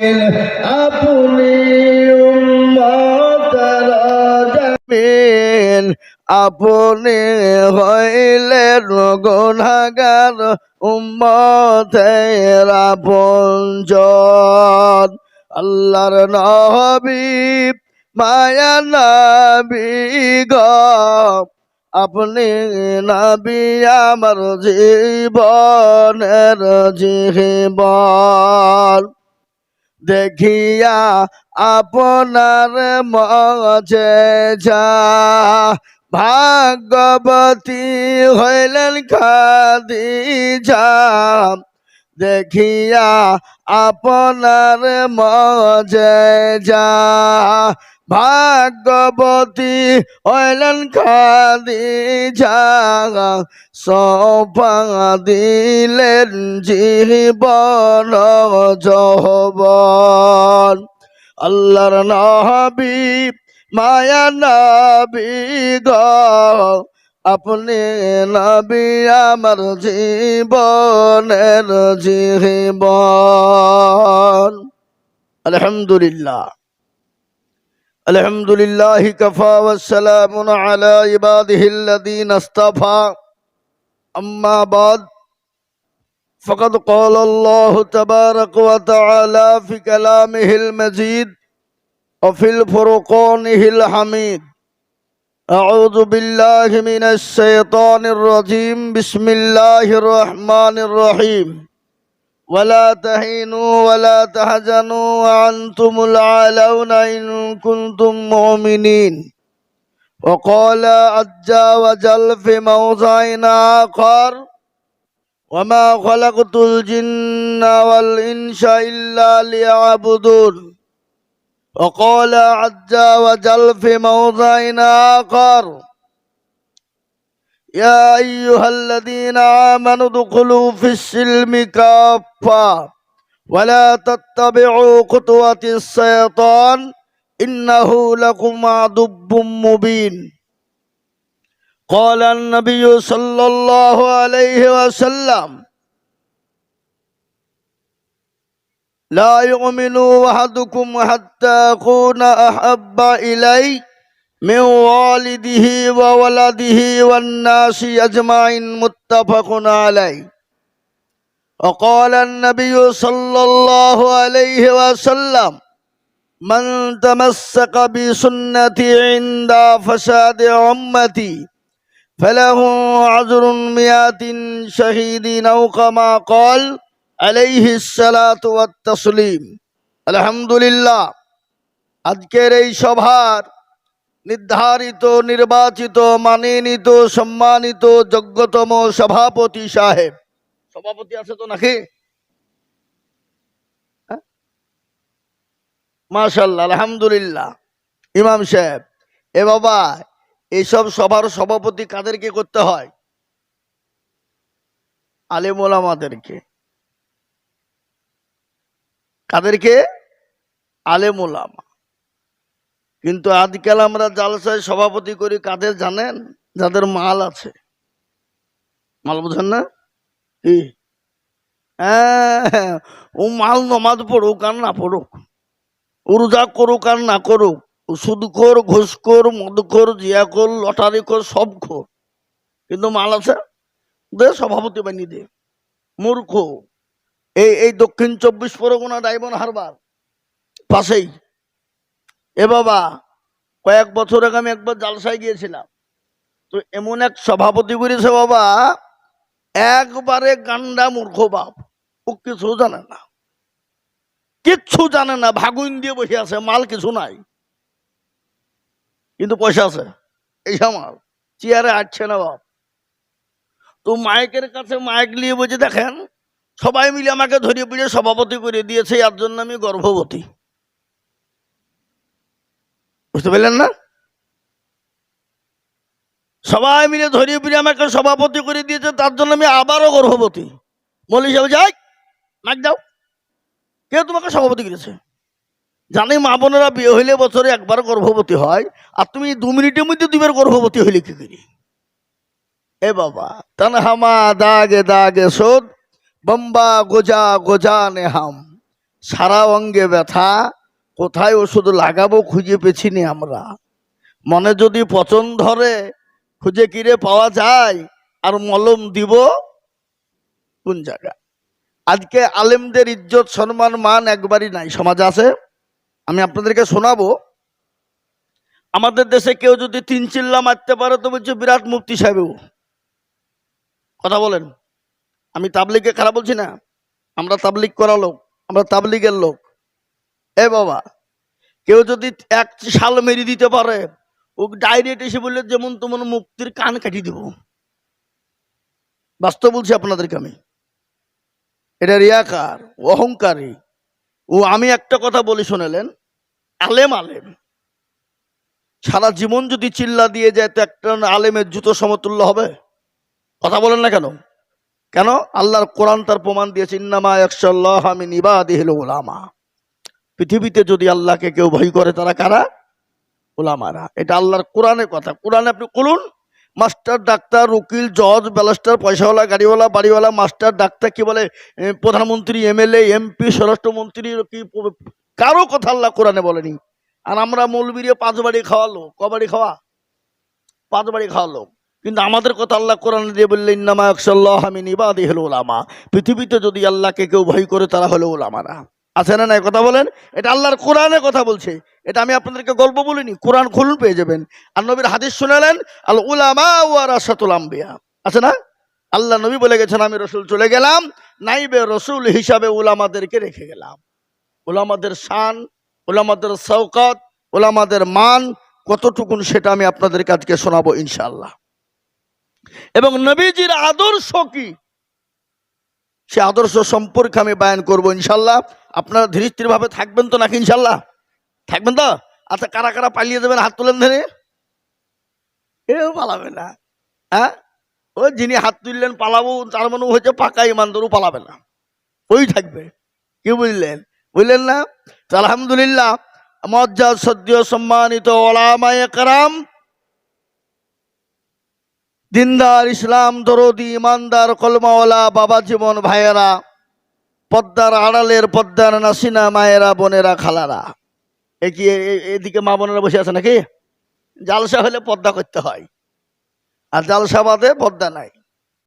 আপনি জামিন, আপনি হইলেন গুনাহগার উম্মতের আপনজন। আল্লাহর নবী, মায়া নবী গো, আপনি নবী আমার জীবনের জীবন। দেখিয়া আপনার মজে যা ভাগবতী হইলেন খাদি যা দেখিয়া আপনার মজে যা ভাগবতী হইলেন খাদি যা সপা দিলেন জীবন জহবন আল্লাহর নবী, মায়া নবী গ, আপনি নবী আমার জীবনের জীবন। আলহামদুলিল্লাহ। الحمد لله كفى والسلام على عباده الذين اصطفى أما بعد فقد قال الله تبارك وتعالى في كلامه المجيد وفي الفرقانه الحميد أعوذ بالله من الشيطان الرجيم بسم الله الرحمن الرحيم ولا تهينوا ولا تحزنوا وأنتم العالون إن كنتم مؤمنين وقال عز وجل في موضع آخر وما خلقت الجن والإنس إلا ليعبدون وقال عز وجل في موضع آخر يا أيها الذين آمنوا ادخلوا في السلم كافة ولا تتبعوا خطوات الشيطان إنه لكم عدو مبين قال النبي صلى الله عليه وسلم لا يؤمن أحدكم حتى أكون أحب إليه من والده وولده والناس أجمعين متفق عليه وقال النبي صلى الله عليه وسلم من تمسك بسنتي عند فساد أمتي فله عذر مئات شهيد أو كما قال عليه الصلاة والتسليم الحمد لله আজকের এই সভার নির্ধারিত, নির্বাচিত, মানিনিত, সম্মানিত, যোগ্যতম সভাপতি সাহেব। সভাপতি আছে তো নাকি? মাশাল্লাহ আলহামদুলিল্লাহ। ইমাম সাহেব, এ বাবা এইসব সভার সভাপতি কাদেরকে করতে হয়? আলেমোলামাদেরকে কাদেরকে? আলেমোলামা কিন্তু আজকাল আমরা জালসায় সভাপতি করি কাদের জানেন? যাদের মাল আছে। মাল বোঝেন না? হ্যাঁ, ও মাল নমাজ পড়ুক আর না পড়ুক। ও রোজা করুক আর না করুক। সুদখোর ঘুষখোর মদখোর জিয়াখোর লটারি খোর সব খোর। কিন্তু মাল আছে? দে সভাপতি বানিয়ে দে। মূর্খ। এই এই দক্ষিণ চব্বিশ পরগনা ডায়মন হারবার। পাশেই। এ বাবা, কয়েক বছর আগে আমি একবার জালসায় গিয়েছিলাম। তো এমন এক সভাপতি করেছে বাবা, একবারে গান্ডা মূর্খ বাপ। ও কিছু জানে না। কিচ্ছু জানে না, ভাগুন দিয়ে বসে আছে, মাল কিছু নাই। কিন্তু পয়সা আছে, এই মাল চেয়ারে আটছে না বাপ। তো মাইকের কাছে মাইক নিয়ে বলছে দেখেন, সবাই মিলে আমাকে ধরিয়ে পিড়ে সভাপতি করে দিয়েছে এর জন্য আমি গর্ভবতী। বুঝতে পারলেন না? সবাই মিলে ধরিয়ে ফিরে আমাকে সভাপতি করে দিয়েছে, তার জন্য আমি আবারও গর্ভবতী। বলি হিসাবে যাই নাক দাও। কে তোমাকে সভাপতি করেছে? জানি মা বোনেরা বিয়ে হইলে বছরে একবার গর্ভবতী হয়, আর তুমি দু মিনিটের মধ্যে দুবার গর্ভবতী হইলে কি করি? এ বাবা তনহামা দাগে দাগে সোদ বম্বা গোজা গোজা নে হাম, সারা অঙ্গে ব্যথা কোথায় ওষুধ লাগাবো খুঁজে পেছি নি আমরা। মনে যদি পচন ধরে, খুঁজে কিরে পাওয়া যায়? আর মলম দিব কোন জায়গা? আজকে আলেমদের ইজ্জত, সম্মান, মান একবারই নাই। সমাজে আছে? আমি আপনাদেরকে শোনাবো। আমাদের দেশে কেউ যদি তিন চিল্লা মারতে পারে তো বলছে বিরাট মুক্তি সাহেব কথা বলেন। আমি তাবলিগে খারাপ বলছি না। আমরা তাবলিগ করা লোক। আমরা তাবলিগের লোক। এ বাবা, কেউ যদি এক শাল মেরে দিতে পারে, ও ডাইরেক্ট এসে বললে যেমন তেমন মুক্তির কান কাটিয়ে দিব। বাস্তব বলছি আপনাদেরকে আমি। এটা রিয়াকার অহংকারী। ও আমি একটা কথা বলি শোনালেন, আলেম আলেম। সারা জীবন যদি চিল্লা দিয়ে যায় তো একটা আলেমের জুতো সমতুল্য হবে। কথা বলেন না কেন? কেন? আল্লাহর কোরআন তার প্রমাণ দিয়েছে, ইন্নামা একশাল্লাহ আমি নিবাদিহিল ওলামা পৃথিবীতে যদি আল্লাহকে কেউ ভয় করে, তারা কারা? ওলামারা। এটা আল্লাহর কোরআনের কথা। কোরআনে আপনি বলুন, মাস্টার, ডাক্তার, উকিল, জজ, ব্যালাস্টার, পয়সাওয়ালা, গাড়িওয়ালা, বাড়িওয়ালা, মাস্টার, ডাক্তার, কি বলে প্রধানমন্ত্রী, এমএলএ, এমপি, স্বরাষ্ট্রমন্ত্রী, কি কারও কথা আল্লাহ কোরআনে বলেনি। আর আমরা মৌলবীরে পাঁচ বাড়ি খাওয়ালো কবাড়ি খাওয়া? পাঁচ বাড়ি খাওয়ালো কিন্তু আমাদের কথা আল্লাহ কোরআন দিয়ে বললেন নামা একশাল্লাহ আমি নিবাদি হলো ওলামা পৃথিবীতে যদি আল্লাহকে কেউ ভয় করে, তারা হলো ওলামারা আছে না নাই কথা বলেন? এটা আল্লাহর কোরআনের কথা বলছে। এটা আমি আপনাদেরকে গল্প বলিনি, কোরআন খুলুন পেয়ে যাবেন। আর নবীর হাদিস শুনালেন, আল উলামা আছে না? আল্লাহ নবী বলে গেছেন, আমি রসুল চলে গেলাম, নাইবে রসুল হিসাবে উলামাদেরকে রেখে গেলাম। ওলামাদের শান ওলামাদের শওকত ওলামাদের মান, কতটুকুন সেটা আমি আপনাদেরকে আজকে শোনাবো ইনশাল্লাহ এবং নবীজির আদর্শ কি? সে আদর্শ সম্পর্কে আমি বায়ান করব ইনশাল্লাহ। আপনারা ধীরে ভাবে থাকবেন তো নাকি ইনশাল্লাহ? থাকবেন তো? আচ্ছা কারা কারা পালিয়ে দেবেন হাত তুলেন ধরে? কেউ পালাবে না। হ্যাঁ? ওই যিনি হাত তুললেন পালাবো, তার মানে হচ্ছে পাকা ইমানদারও পালাবে না। ওই থাকবে। কি বুঝলেন? বুঝলেন না? আলহামদুলিল্লাহ মজ্জা সদ্য সম্মানিত ওলামায় কারাম দিনদার ইসলাম, দরদি, ইমানদার, কলমাওয়ালা, বাবা জীবন ভাইয়েরা, পদ্মার আড়ালের পদ্মার নাসিনা মায়েরা, বোনেরা, খালারা। কি এদিকে মা বোনেরা বসে আছে নাকি? জালসা হলে পদ্মা করতে হয়। আর জালসা বাদে পদ্মা নাই।